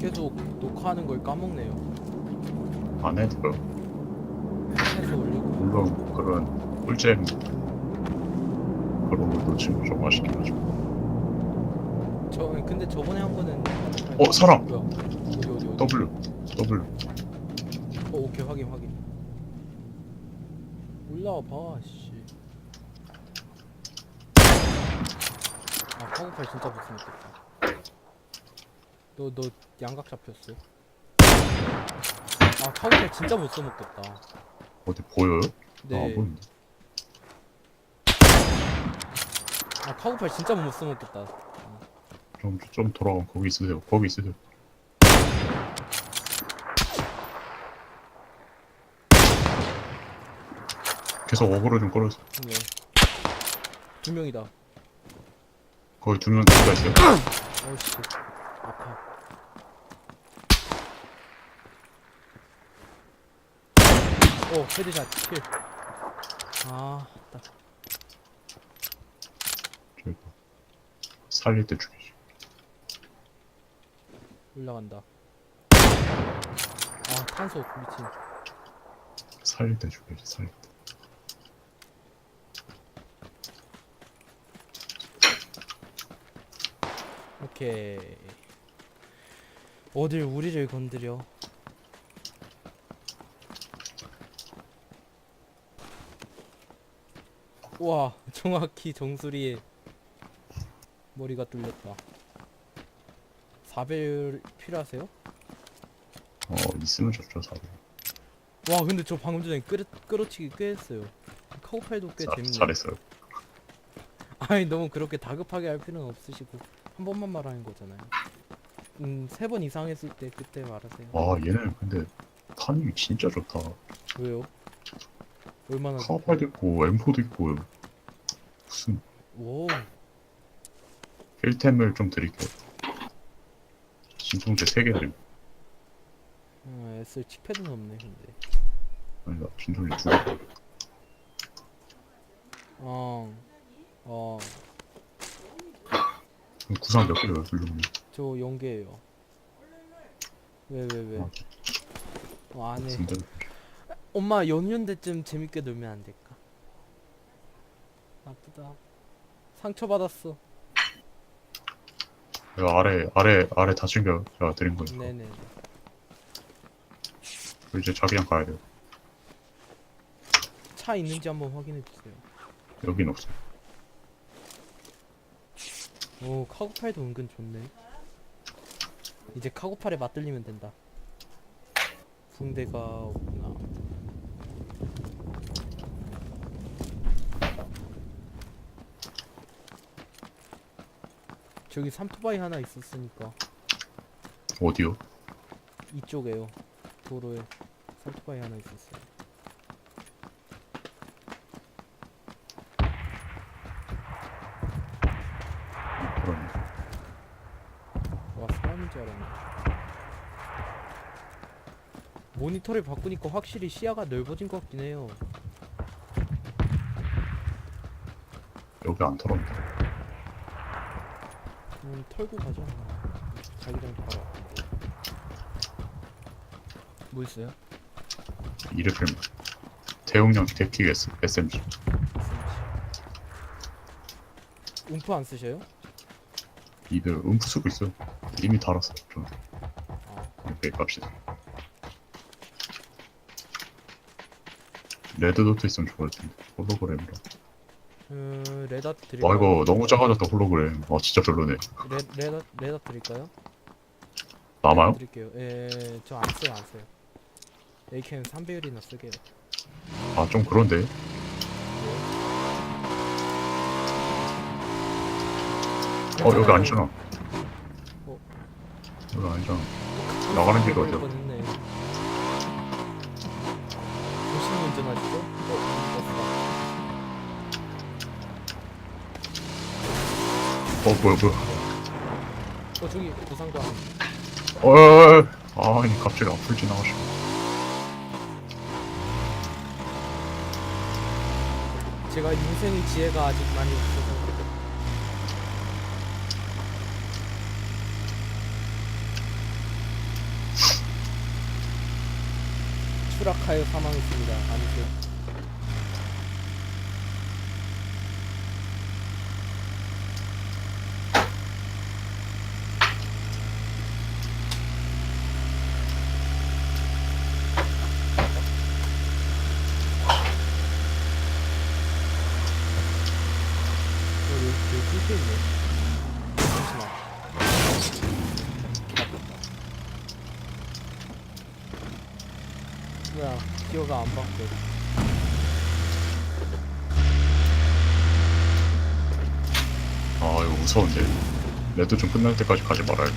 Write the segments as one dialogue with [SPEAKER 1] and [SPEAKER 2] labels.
[SPEAKER 1] 계속 녹화하는 걸 까먹네요.
[SPEAKER 2] 안 해도
[SPEAKER 1] 해서 올리고.
[SPEAKER 2] 물론 그런 꿀잼 그런 걸 놓치면 좀 아쉽긴 하죠.
[SPEAKER 1] 저 근데 저번에 한 거는.
[SPEAKER 2] 어, 사람!
[SPEAKER 1] 뭐야? 어디 어디 어디?
[SPEAKER 2] W W
[SPEAKER 1] 어 오케이 확인 확인. 올라와 봐 씨. 아 카고팔 진짜 못 생겼겠다. 너 너 양각 잡혔어. 아 카고팔 진짜 못 써먹겠다.
[SPEAKER 2] 어디 보여요?
[SPEAKER 1] 네.
[SPEAKER 2] 아 보인다.
[SPEAKER 1] 아 카고팔 진짜 못 써먹겠다.
[SPEAKER 2] 좀, 좀 돌아가면 거기 있으세요. 거기 있으세요. 계속 어그로 좀 끌어서
[SPEAKER 1] 네. 두 명이다.
[SPEAKER 2] 거기 두명 누가 있어요?
[SPEAKER 1] 어우씨 아파. 오 헤드샷 킬. 아 딱.
[SPEAKER 2] 저기 봐. 살릴 때 죽이지.
[SPEAKER 1] 올라간다. 아 탄소 미친.
[SPEAKER 2] 살릴 때 죽이지. 살릴 때.
[SPEAKER 1] 오케이. 어딜 우리를 건드려? 와 정확히 정수리에 머리가 뚫렸다. 4배율 필요하세요?
[SPEAKER 2] 어 있으면 좋죠. 사실.
[SPEAKER 1] 와 근데 저 방금 전에 끌어, 끌어치기 꽤 했어요. 카고팔도 꽤
[SPEAKER 2] 자-
[SPEAKER 1] 재밌네.
[SPEAKER 2] 잘했어요.
[SPEAKER 1] 아니 너무 그렇게 다급하게 할 필요는 없으시고 한 번만 말하는 거잖아요. 음세 번 이상 했을 때 그때 말하세요.
[SPEAKER 2] 아 얘는 근데 타닝이 진짜 좋다.
[SPEAKER 1] 왜요? 얼마나
[SPEAKER 2] 카파도 있고 M4도 있고 무슨
[SPEAKER 1] 오
[SPEAKER 2] 힐템을 좀 드릴게요. 진통제 3개 드림.
[SPEAKER 1] 어, S 칩패드는 없네 근데.
[SPEAKER 2] 아니다 진통제 2개.
[SPEAKER 1] 어. 어.
[SPEAKER 2] 구상 몇 개요, 블루님?
[SPEAKER 1] 저 연계예요. 왜 왜 왜?
[SPEAKER 2] 아,
[SPEAKER 1] 어, 안해. 엄마 연휴 때쯤 재밌게 놀면 안 될까? 나쁘다. 상처 받았어.
[SPEAKER 2] 이거 아래 아래 아래 다친 거 제가 드린 거니까
[SPEAKER 1] 네네.
[SPEAKER 2] 이제 자기장 가야 돼요.
[SPEAKER 1] 차 있는지 한번 확인해 주세요.
[SPEAKER 2] 여긴 없어요.
[SPEAKER 1] 오 카고팔도 은근 좋네. 이제 카고팔에 맞들리면 된다. 붕대가 없구나. 저기 삼토바이 하나 있었으니까
[SPEAKER 2] 어디요?
[SPEAKER 1] 이쪽에요. 도로에 삼토바이 하나 있었어요.
[SPEAKER 2] 그러네.
[SPEAKER 1] 와 사람인 줄 알았네. 모니터를 바꾸니까 확실히 시야가 넓어진 것 같긴 해요.
[SPEAKER 2] 여기 안 털었네.
[SPEAKER 1] 음, 털고 가자. 자기장 바로. 뭐 있어요?
[SPEAKER 2] 이르필 대용량 S, SMG.
[SPEAKER 1] SMG. 움프 안 쓰셔요?
[SPEAKER 2] 이들 음프 쓰고 있어요. 이미 달았어요. 좀
[SPEAKER 1] 아,
[SPEAKER 2] 이렇게 갑시다. 레드도트 있으면 좋을 텐데 홀로그램이라.
[SPEAKER 1] 음, 레다 드릴까요?
[SPEAKER 2] 와 이거 너무 작아졌다 홀로그램. 아 진짜 별로네.
[SPEAKER 1] 레, 레다 레다 드릴까요?
[SPEAKER 2] 남아요?
[SPEAKER 1] 드릴게요. 예, 저 안 써요, 안 써요. AK는 3배율이나 쓰게요.
[SPEAKER 2] 아 좀 그런데. 어 여기 아니잖아.
[SPEAKER 1] 어.
[SPEAKER 2] 여기 아니잖아. 나가는 길이 어디야?
[SPEAKER 1] 어
[SPEAKER 2] 뭐야 뭐야.
[SPEAKER 1] 어 저기 부상자
[SPEAKER 2] 어... 어... 아니 갑자기 앞을 지나가시고
[SPEAKER 1] 제가 인생의 지혜가 아직 많이 없어서. 추락하여 사망했습니다. 아무튼. 뚫혀 있네. 잠시만. 뭐야 기어가 안 바뀌어.
[SPEAKER 2] 아 이거 무서운데. 레드 좀 끝날 때까지 가지 말아요.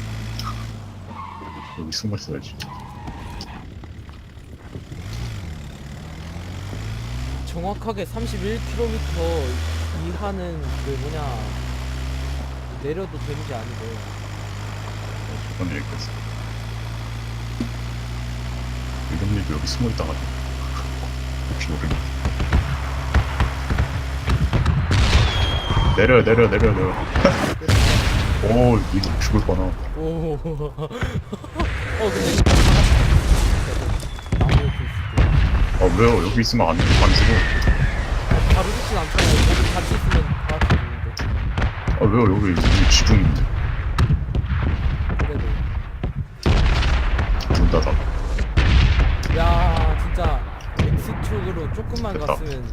[SPEAKER 2] 여기 숨어 있어야지.
[SPEAKER 1] 정확하게 31km 이하는 그 뭐냐 내려도 아니고
[SPEAKER 2] 그런 얘기 했어 이름님도 여기 숨어 있다가 혹시 모르니 내려 내려 내려 내려. 오 이거 죽을 뻔하
[SPEAKER 1] 오. 어 근데 이거 나무 옆에 있을
[SPEAKER 2] 아 왜요? 여기 있으면 안, 안 죽어
[SPEAKER 1] 때 바로 죽진 않잖아요. 여기 같이 있으면
[SPEAKER 2] 아 왜요? 여기 여기 지중인데.
[SPEAKER 1] 그래도.
[SPEAKER 2] 문 닫아.
[SPEAKER 1] 야 진짜 X축으로 조금만
[SPEAKER 2] 됐다.
[SPEAKER 1] 갔으면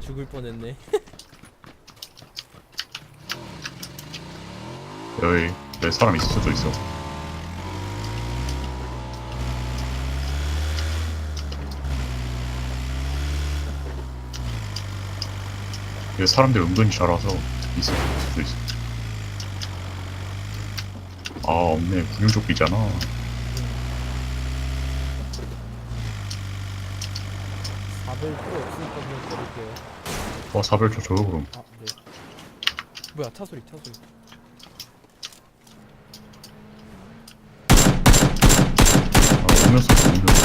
[SPEAKER 1] 죽을 뻔했네.
[SPEAKER 2] 여기 내 사람 있을 수도 있어. 여기 사람들 은근히 잘 와서 있을 수도 있어 아 없네. 군용조끼잖아.
[SPEAKER 1] 4별 필요 없으니까 그냥 버릴게요.
[SPEAKER 2] 어 사별초 줘요 그럼.
[SPEAKER 1] 아 네. 뭐야 차 소리 차 소리.
[SPEAKER 2] 아 오면서 오면서.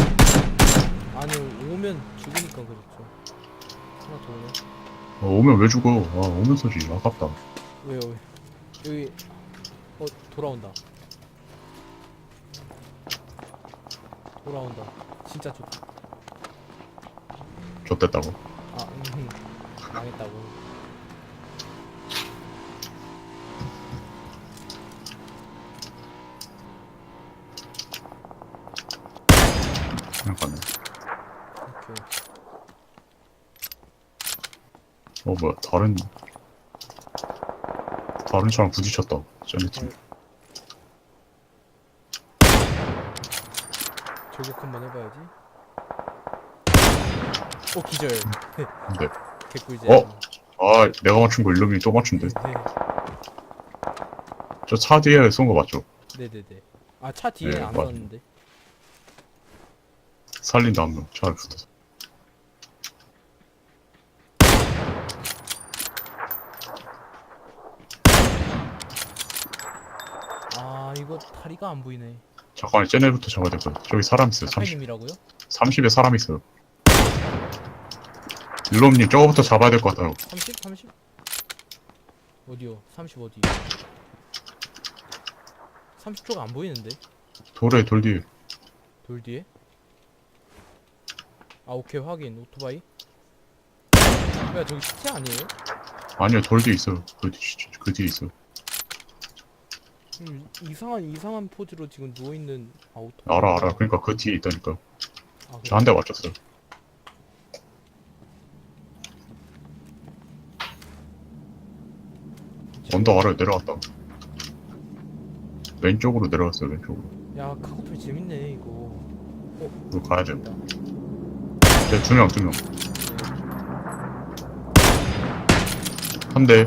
[SPEAKER 1] 아니 오면 죽으니까 그렇죠. 하나 더 오네
[SPEAKER 2] 어, 오면 왜 죽어? 아 오면서지. 아깝다.
[SPEAKER 1] 왜요 왜? 여기 어 돌아온다. 돌아온다. 진짜 좋다.
[SPEAKER 2] 좆됐다고?
[SPEAKER 1] 아 음, 망했다고
[SPEAKER 2] 잠깐만
[SPEAKER 1] 오케이
[SPEAKER 2] 어 뭐야 다른 다른 차랑 부딪혔다. 쟤네 팀.
[SPEAKER 1] 저격 한번 해봐야지. 오 기절.
[SPEAKER 2] 근데
[SPEAKER 1] 개꿀잼.
[SPEAKER 2] 어? 아 내가 맞춘 거 일lum이 또 맞춘대?
[SPEAKER 1] 네.
[SPEAKER 2] 저 차 뒤에 쏜 거 맞죠?
[SPEAKER 1] 네네네. 아 차 뒤에
[SPEAKER 2] 네,
[SPEAKER 1] 안
[SPEAKER 2] 맞-
[SPEAKER 1] 썼는데?
[SPEAKER 2] 살린다 한명 차를 붙어서
[SPEAKER 1] 아 이거 다리가 안 보이네
[SPEAKER 2] 잠깐만 쟤네부터 잡아야 될 거야 저기 사람 있어요 30,
[SPEAKER 1] 작가님이라고요?
[SPEAKER 2] 30에 사람 있어요 일lum님 저거부터 잡아야 될 것 같아요
[SPEAKER 1] 30? 30? 어디요? 30 어디? 30쪽 안 보이는데?
[SPEAKER 2] 돌에 돌 뒤에
[SPEAKER 1] 돌 뒤에? 아 오케이 확인 오토바이 뭐야 저기 시체 아니에요?
[SPEAKER 2] 아니요 돌 뒤에 있어요 그, 뒤, 그 뒤에 있어요
[SPEAKER 1] 음, 이상한 이상한 포즈로 지금 누워 있는 아 오토바이
[SPEAKER 2] 알아 알아. 그러니까 그 뒤에 있다니까.
[SPEAKER 1] 아, 그래?
[SPEAKER 2] 저한대 맞췄어요 언덕 아래 내려갔다. 왼쪽으로 내려갔어요 왼쪽으로.
[SPEAKER 1] 야 카고팔 재밌네 이거.
[SPEAKER 2] 그거 가야 돼
[SPEAKER 1] 된다
[SPEAKER 2] 네, 두 명, 두 명. 한 대.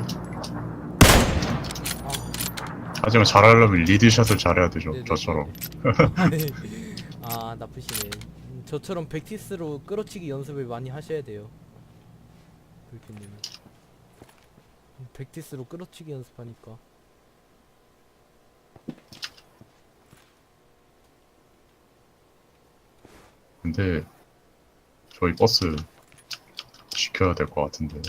[SPEAKER 1] 아
[SPEAKER 2] 하지만 잘하려면 리드샷을 잘해야 되죠.
[SPEAKER 1] 네네.
[SPEAKER 2] 저처럼.
[SPEAKER 1] 아 나쁘시네 음, 저처럼 백티스로 끌어치기 연습을 많이 하셔야 돼요 불키님은 음, 백티스로 끌어치기 연습하니까
[SPEAKER 2] 근데 저희 버스 지켜야 될 것 같은데.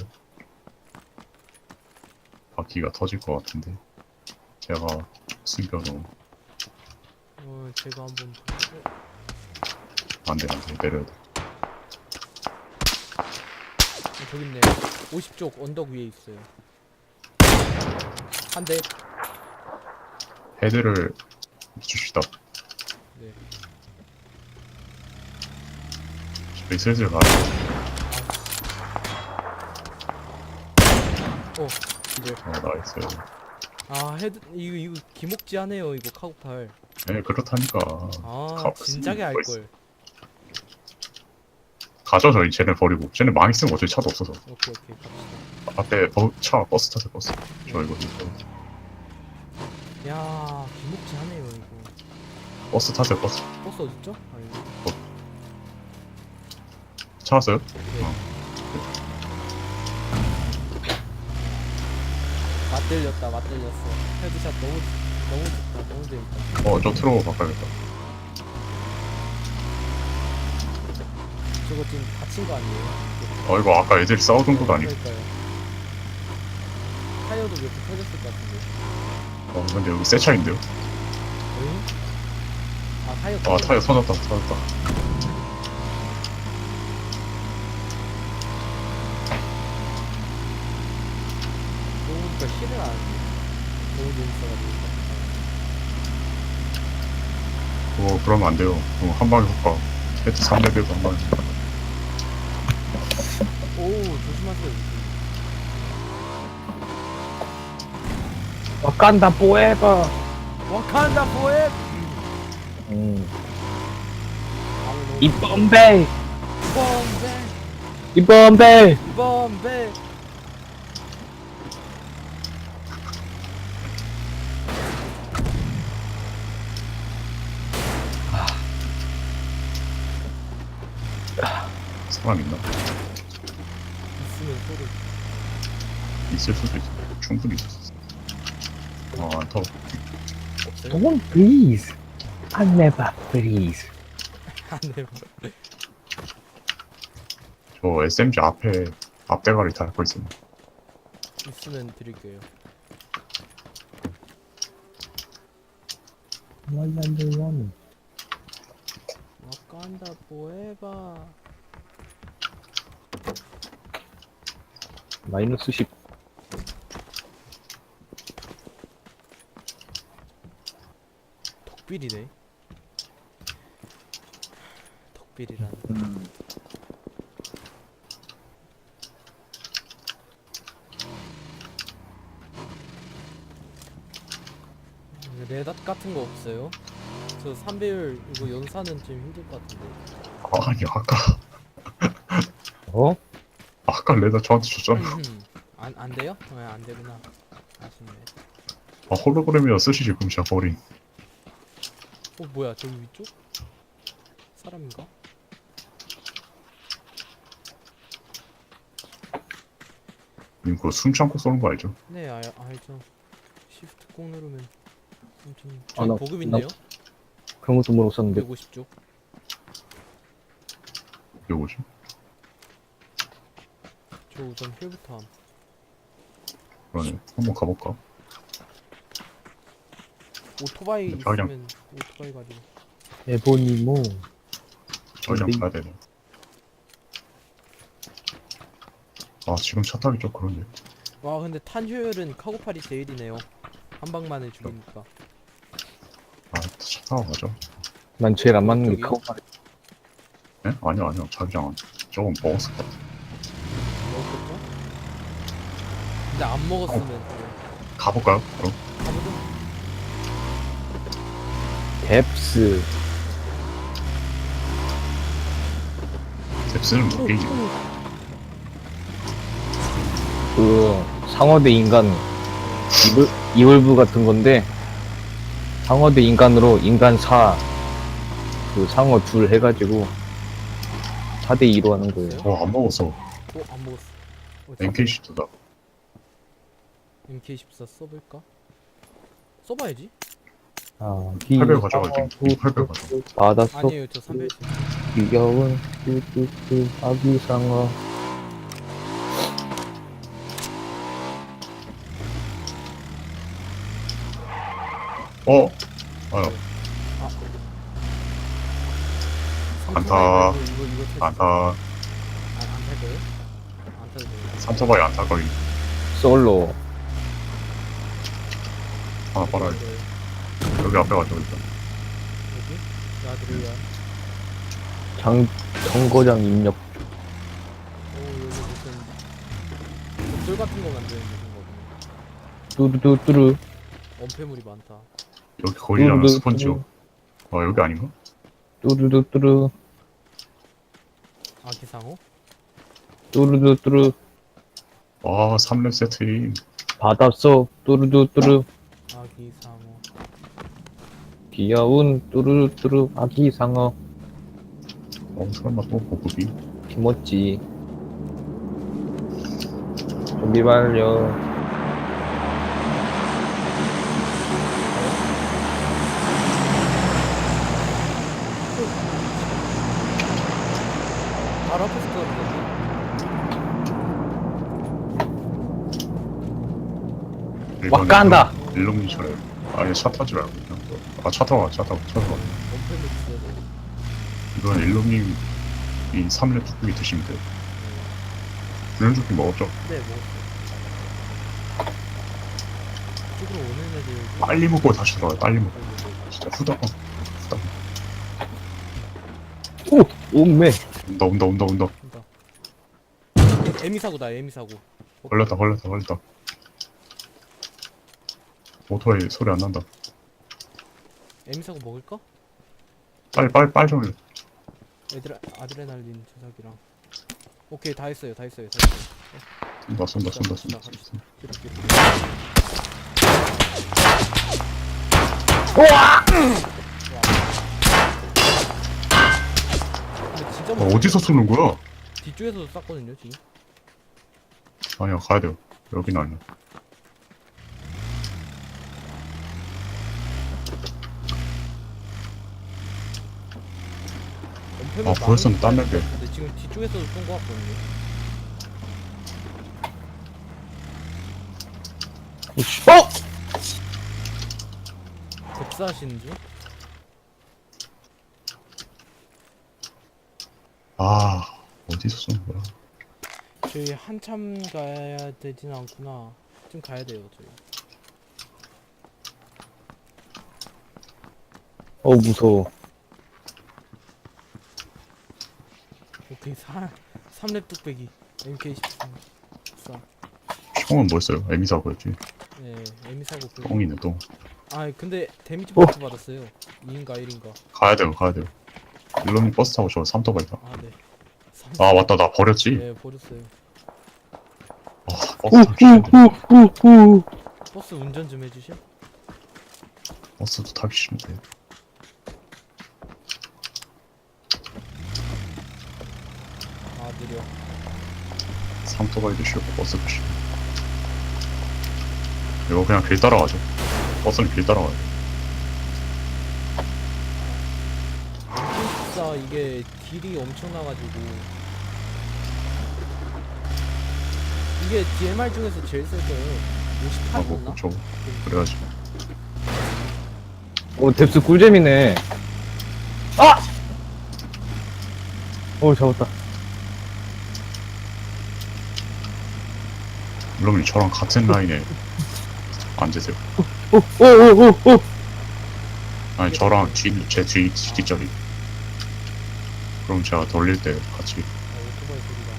[SPEAKER 2] 바퀴가 터질 것 같은데. 제가 숨겨놓은
[SPEAKER 1] 어 제가 한번
[SPEAKER 2] 안 돼, 안 돼. 내려야 돼.
[SPEAKER 1] 저기 있네 50쪽 언덕 위에 있어요 한 대
[SPEAKER 2] 헤드를 주시다.
[SPEAKER 1] 네.
[SPEAKER 2] 저희 슬슬 가.
[SPEAKER 1] 어 이제
[SPEAKER 2] 어, 나이스.
[SPEAKER 1] 아 헤드 이거 이거 기목지하네요 이거 카고팔
[SPEAKER 2] 네, 그렇다니까.
[SPEAKER 1] 아
[SPEAKER 2] 가-
[SPEAKER 1] 진작에
[SPEAKER 2] 뭐 있어.
[SPEAKER 1] 알걸
[SPEAKER 2] 가죠, 저희 쟤네 버리고. 쟤네 망했으면 어차피 차도 없어서.
[SPEAKER 1] 오케이 오케이 갑시다
[SPEAKER 2] 앞에 버, 차, 버스 타세요, 버스. 저 이거, 이거.
[SPEAKER 1] 야 기목지하네요 이거
[SPEAKER 2] 버스 타세요, 버스.
[SPEAKER 1] 버스 어딨죠? 아 여기
[SPEAKER 2] 차 왔어요?
[SPEAKER 1] 맞들렸다 맞들렸어 헤드샷 너무 너무 좋다 너무 재밌다
[SPEAKER 2] 어, 저 트로 바꿔야겠다.
[SPEAKER 1] 저거 지금 다친 거 아니에요?
[SPEAKER 2] 어, 이거 아까 애들이 싸우던 곳 아니고.
[SPEAKER 1] 그러니까요 타이어도 몇개 터졌을 것 같은데
[SPEAKER 2] 어, 근데 여기 새 차인데요?
[SPEAKER 1] 응? 아 타이어
[SPEAKER 2] 아, 타이어 터졌다, 터졌다.
[SPEAKER 1] 그러니까 실을 안 하지 너무 재밌어가지고
[SPEAKER 2] 그러면 안 돼요. 그거 한 방에 효과. 헤드 3레벨도 한 방에.
[SPEAKER 1] 오 조심하세요
[SPEAKER 3] 와칸다 포에버.
[SPEAKER 1] 와칸다 포에
[SPEAKER 3] 음.
[SPEAKER 1] 아,
[SPEAKER 3] 이 bombe,
[SPEAKER 1] bombe
[SPEAKER 3] 이 bombe.
[SPEAKER 1] bombe
[SPEAKER 2] 사람 있나?
[SPEAKER 1] 있으면 소리
[SPEAKER 2] 있을 수도 있어. 충분히 있을 수 있어. 어, 안 터.
[SPEAKER 1] 없어요?
[SPEAKER 3] Don't please. I never please.
[SPEAKER 2] 저 SMG 앞에, 앞대가리 달고 있어요.
[SPEAKER 1] 있으면 드릴게요
[SPEAKER 3] number one.
[SPEAKER 1] 와칸다 포에바
[SPEAKER 3] 마이너스 10.
[SPEAKER 1] 덕빌이네 덕빌이란
[SPEAKER 3] 음.
[SPEAKER 1] 레닷 같은 거 없어요? 저 3배율 이거 연사는 좀 힘들 것 같은데
[SPEAKER 2] 아니, 아까,
[SPEAKER 3] 어?
[SPEAKER 2] 아까 레다 저한테 줬잖아.
[SPEAKER 1] 안, 안 돼요? 네, 안 되구나 아쉽네
[SPEAKER 2] 아, 홀로그램이라 쓰시지, 그럼 제가 버린.
[SPEAKER 1] 어 뭐야 저기 위쪽? 사람인가?
[SPEAKER 2] 님 그거 숨 참고 쏘는 거 알죠?
[SPEAKER 1] 네 알, 알죠 시프트 꼭 누르면 엄청
[SPEAKER 3] 아,
[SPEAKER 1] 저기
[SPEAKER 3] 나-
[SPEAKER 1] 보급
[SPEAKER 3] 나-
[SPEAKER 1] 있네요?
[SPEAKER 3] 그런 것도 모르겠었는데.
[SPEAKER 1] 150쪽
[SPEAKER 2] 이게 뭐지?
[SPEAKER 1] 저 우선 힐부터 함
[SPEAKER 2] 그러네. 한번 가볼까?
[SPEAKER 1] 오토바이
[SPEAKER 2] 근데 그냥-
[SPEAKER 1] 있으면 오토바이 가지고
[SPEAKER 3] 에보니모.
[SPEAKER 2] 저희랑
[SPEAKER 3] 근데-
[SPEAKER 2] 가야 되네. 아, 지금 차 타기 좀 그런데.
[SPEAKER 1] 와 근데 탄 효율은 카고팔이 제일이네요 한 방만에 죽이니까
[SPEAKER 2] 아, 차 타고 가죠.
[SPEAKER 3] 난 제일 안 맞는 게
[SPEAKER 1] 저기요?
[SPEAKER 3] 그거.
[SPEAKER 2] 예? 아니요, 아니요. 자기장 안. 조금 먹었을 것 같아.
[SPEAKER 1] 먹었겠죠? 근데 안 먹었으면 또
[SPEAKER 2] 가볼까요? 그럼?
[SPEAKER 3] 뎁스.
[SPEAKER 2] 뎁스는 못 깨지.
[SPEAKER 3] 그 상어대 인간 이블 이블브 같은 건데 상어대 인간으로 인간 4. 그 상어 둘 해가지고 4대 2로 하는 거예요.
[SPEAKER 2] 어, 안 먹었어.
[SPEAKER 1] 어? 안 먹었어 어,
[SPEAKER 2] NK 시트다.
[SPEAKER 1] MK14 써볼까? 써봐야지
[SPEAKER 3] 아,
[SPEAKER 2] 800 가져갈게. 800 가져.
[SPEAKER 3] 바닷속
[SPEAKER 1] 아니에요 저 300.
[SPEAKER 3] 귀여운 뚜뚜뚜 아기 상어.
[SPEAKER 2] 어? 아유, 안타.
[SPEAKER 1] 이거 이거 이거
[SPEAKER 2] 안타.
[SPEAKER 1] 안탈 거예요? 안 타도 돼?
[SPEAKER 2] 삼토바이 안타까이
[SPEAKER 3] 솔로.
[SPEAKER 2] 하나 빨아야 돼.
[SPEAKER 1] 네.
[SPEAKER 2] 여기 앞에 가자 일단.
[SPEAKER 1] 여기? 나들이야.
[SPEAKER 3] 장, 정거장 입력.
[SPEAKER 1] 오 여기 무슨 목줄 같은 거 만드는 무슨 거구나.
[SPEAKER 3] 뚜루뚜뚜루.
[SPEAKER 1] 원패물이 많다.
[SPEAKER 2] 여기 거리잖아 스펀지요. 아 여기 아닌가?
[SPEAKER 3] 뚜루뚜뚜루.
[SPEAKER 1] 아기상어?
[SPEAKER 3] 뚜루뚜뚜루.
[SPEAKER 2] 와 3렙 세트임.
[SPEAKER 3] 바닷속. 뚜루뚜뚜루.
[SPEAKER 1] 아기 상어.
[SPEAKER 3] 귀여운 뚜루뚜루. 아기 상어.
[SPEAKER 2] 어 설마 또 보급이?
[SPEAKER 3] 김모찌. 준비 완료.
[SPEAKER 1] 바로 앞에서 떨어졌네.
[SPEAKER 3] 와깐다.
[SPEAKER 2] 일루미니처럼. 아니 차 타지 말고 그냥. 아차 타고 가, 차 타고 차 타고. 이건 일루미 이 3렙 뚝뚝이 드시면 돼. 불륜조끼 먹었죠?
[SPEAKER 1] 네 먹었어. 이쪽으로 오는 애들.
[SPEAKER 2] 빨리 먹고 다시 들어가. 빨리 먹고. 진짜 후다닥. 후다닥.
[SPEAKER 3] 오! 옥매.
[SPEAKER 2] 온다 온다 온다 온다.
[SPEAKER 1] 에미 사고다 에미 사고.
[SPEAKER 2] 걸렸다 걸렸다 걸렸다. 오토바이 소리 안 난다.
[SPEAKER 1] 에미 사고 먹을까?
[SPEAKER 2] 빨리 빨리 빨리 좀. 해.
[SPEAKER 1] 애들 아드레날린 조작이랑. 오케이 다 했어요 다 했어요 다 했어요.
[SPEAKER 2] 쏜다 쏜다 쏜다 쏜다. 쏜다.
[SPEAKER 1] 이렇게. 근데 진짜
[SPEAKER 2] 어,
[SPEAKER 1] 뭐
[SPEAKER 2] 어디서 쏘는 거야?
[SPEAKER 1] 뒤쪽에서도 쐈거든요 지금.
[SPEAKER 2] 아니야 가야 돼요. 여긴 아니야.
[SPEAKER 1] 원패물
[SPEAKER 2] 아, 벌써
[SPEAKER 1] 많은
[SPEAKER 2] 땀날
[SPEAKER 1] 것
[SPEAKER 2] 게.
[SPEAKER 1] 같은데 지금 뒤쪽에서도 쏜거 같거든요.
[SPEAKER 3] 어!
[SPEAKER 1] 급사하시는 중?
[SPEAKER 2] 아 어디서 쏘는 거야?
[SPEAKER 1] 저희 한참 가야 되진 않구나. 좀 가야 돼요 저희.
[SPEAKER 3] 어, 무서워.
[SPEAKER 1] 오케이 사 3렙 뚝배기 MK13 싸.
[SPEAKER 2] 총은 뭐였어요? 에미사고였지.
[SPEAKER 1] 네 에미 사고 그.
[SPEAKER 2] 똥이네 똥.
[SPEAKER 1] 아 근데 데미지
[SPEAKER 3] 어.
[SPEAKER 1] 버프 받았어요. 2인가 1인가.
[SPEAKER 2] 가야 돼요 가야 돼요. 일론이 버스 타고 저 삼토바이다.
[SPEAKER 1] 아 네. 삼-
[SPEAKER 2] 아 맞다 나 버렸지.
[SPEAKER 1] 네 버렸어요.
[SPEAKER 2] 아 버스 타기 싫은데.
[SPEAKER 1] 버스 운전 좀 해주실?
[SPEAKER 2] 버스도 타기 싫은데.
[SPEAKER 1] 아 느려.
[SPEAKER 2] 삼토바이도 싫고 버스도 싫고. 이거 그냥 길 따라가죠. 버스는 길 따라가요.
[SPEAKER 1] MK14 이게 딜이 엄청나가지고. 이게 DMR 중에서 제일.
[SPEAKER 2] 아, 뭐,
[SPEAKER 1] 58이었나?
[SPEAKER 2] 저, 그래가지고.
[SPEAKER 3] 오, 뎁스 꿀잼이네. 아! 오, 잡았다.
[SPEAKER 2] 일론이 저랑 같은 라인에 앉으세요.
[SPEAKER 3] 오, 오, 오, 오, 오!
[SPEAKER 2] 아니, 저랑 뒤, 제 뒤, 뒷자리. 그럼 제가 돌릴 때 같이.
[SPEAKER 1] 아, 오토바이 소리가.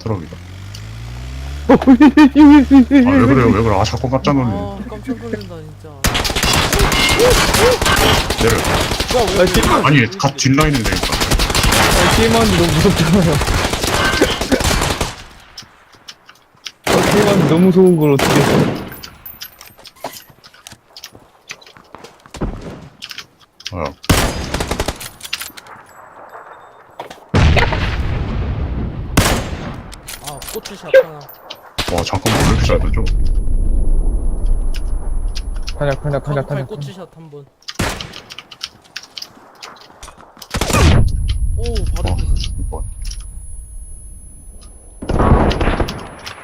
[SPEAKER 2] 트럭이다.
[SPEAKER 3] 오,
[SPEAKER 2] 아, 왜 그래요, 왜 그래. 아, 자꾸 깜짝 놀래.
[SPEAKER 1] 아 깜짝 놀란다 진짜.
[SPEAKER 2] 내려.
[SPEAKER 1] 야,
[SPEAKER 3] 아, 지금-
[SPEAKER 2] 아니, 갓 뒷라인을 내니까.
[SPEAKER 3] 아, 게임하는데 너무 무섭잖아요. 아, 게임하는데 너무 무서운 걸 어떻게.
[SPEAKER 2] 아,
[SPEAKER 1] 아 고추샷 하나.
[SPEAKER 2] 와, 잠깐만, 왜 이렇게 잘 되죠?
[SPEAKER 3] 탄약, 탄약, 탄약, 탄약.
[SPEAKER 1] 고추샷 한 번. 오 바로
[SPEAKER 2] 와, 이거.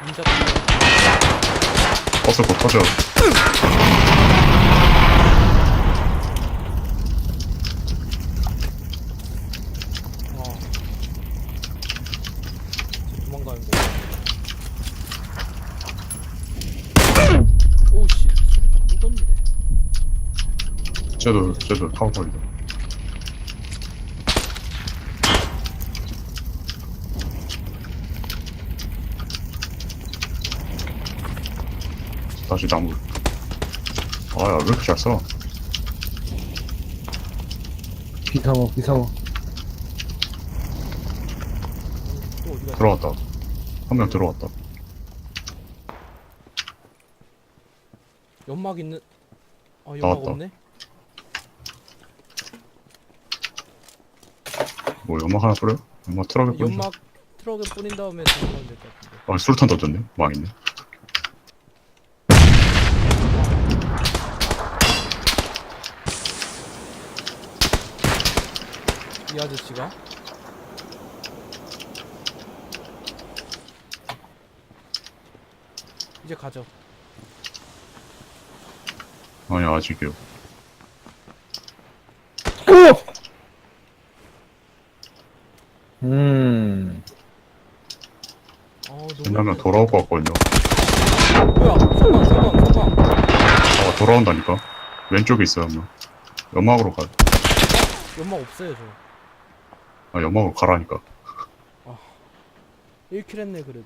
[SPEAKER 1] 인자.
[SPEAKER 2] 버스 곧 터져. 쟤도 쟤도 타워걸이다 다시 나무 아야 왜 이렇게 잘 써?
[SPEAKER 3] 비상어, 비상어.
[SPEAKER 1] 또
[SPEAKER 2] 들어왔다 한 명 들어왔다
[SPEAKER 1] 연막 있는 아 연막
[SPEAKER 2] 나왔다.
[SPEAKER 1] 없네
[SPEAKER 2] 뭐 연막 하나 뿌려? 연막 트럭에 뿌려?
[SPEAKER 1] 연막 트럭에 뿌린 다음에 들어가면 될 것 같은데.
[SPEAKER 2] 아 수류탄 던졌네. 망했네.
[SPEAKER 1] 이 아저씨가? 이제 가죠.
[SPEAKER 2] 아니 아직이요
[SPEAKER 3] 음.
[SPEAKER 1] 아 너무
[SPEAKER 2] 왜냐면. 돌아올 것 같거든요.
[SPEAKER 1] 뭐야? 소방 소방 소방
[SPEAKER 2] 아 돌아온다니까? 왼쪽에 있어요 한명. 연막으로 가.
[SPEAKER 1] 연막 없어요 저.
[SPEAKER 2] 아 연막으로 가라니까.
[SPEAKER 1] 1킬 했네 그래도